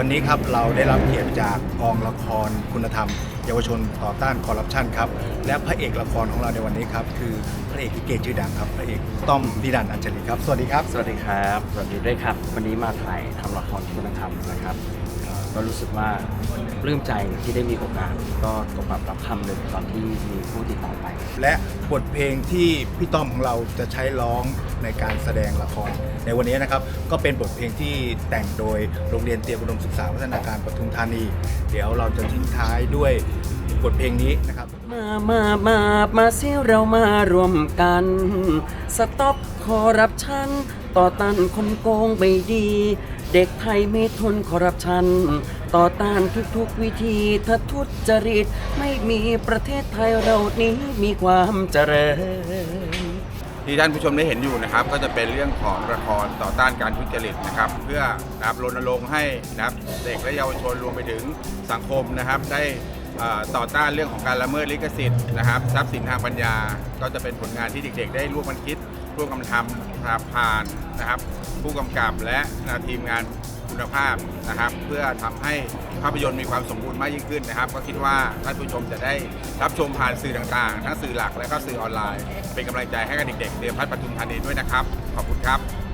วันนี้ครับเราได้รับเกียรติจากกองละครคุณธรรม เยาวชนต่อต้านคอร์รัปชันครับและพระเอกละครของเราในวันนี้ครับคือพระเอกลิเกชื่อดังครับพระเอกต้อมดิดันอัญชลีครับสวัสดีครับ สวัสดีครับ สวัสดีด้วยครับ วันนี้มาถ่ายทำละครคุณธรรมนะครับ ก็รู้สึกว่าปลื้มใจที่ได้มีโอกาส ก็ตกแบบรับคำหนึ่งตอนที่มีผู้ติดต่อไป และบทเพลงที่พี่ต้อมของเราจะใช้ร้องในการแสดงละคร ในวันนี้นะครับก็เป็นบทเพลงที่แต่งโดยโรงเรียนเตรียมอุดมศึกษาพัฒนาการปทุมธานี เดี๋ยวเราจะทิ้งท้ายด้วยบทเพลงนี้นะครับ มามามามาสิเรามารวมกัน สต็อปคอร์รัปชันต่อต้านคนโกงไม่ดี เด็กไทยไม่ทนคอร์รัปชัน ต่อต้านทุกๆวิธีถ้าทุจริต ไม่มีประเทศไทยเรานี้มีความเจริญ ที่ท่านผู้ชมได้เห็นอยู่นะครับ ก็จะเป็นเรื่องของละครต่อต้านการทุจริตนะครับ เพื่อนะครับรณรงค์ให้นะครับเด็กและเยาวชนรวมไปถึงสังคมนะครับ ได้เอ่อต่อต้านเรื่องของการละเมิดลิขสิทธิ์นะครับ ทรัพย์สินทางปัญญา ก็จะเป็นผลงานที่เด็กๆ ได้ร่วมกันคิด ร่วมกันทำนะครับผ่านนะครับ ผู้กำกับและนะทีมงานคุณภาพนะครับ เพื่อทำให้ภาพยนตร์มีความสมบูรณ์มากยิ่งขึ้นนะครับ ก็คิดว่าท่านผู้ชมจะได้รับชมผ่านสื่อต่างๆ ทั้งสื่อหลักและก็สื่อออนไลน์ เป็นกำลังใจให้กับเด็กๆเรียนพัฒน์ปทุมธานีด้วยนะครับ ขอบคุณครับ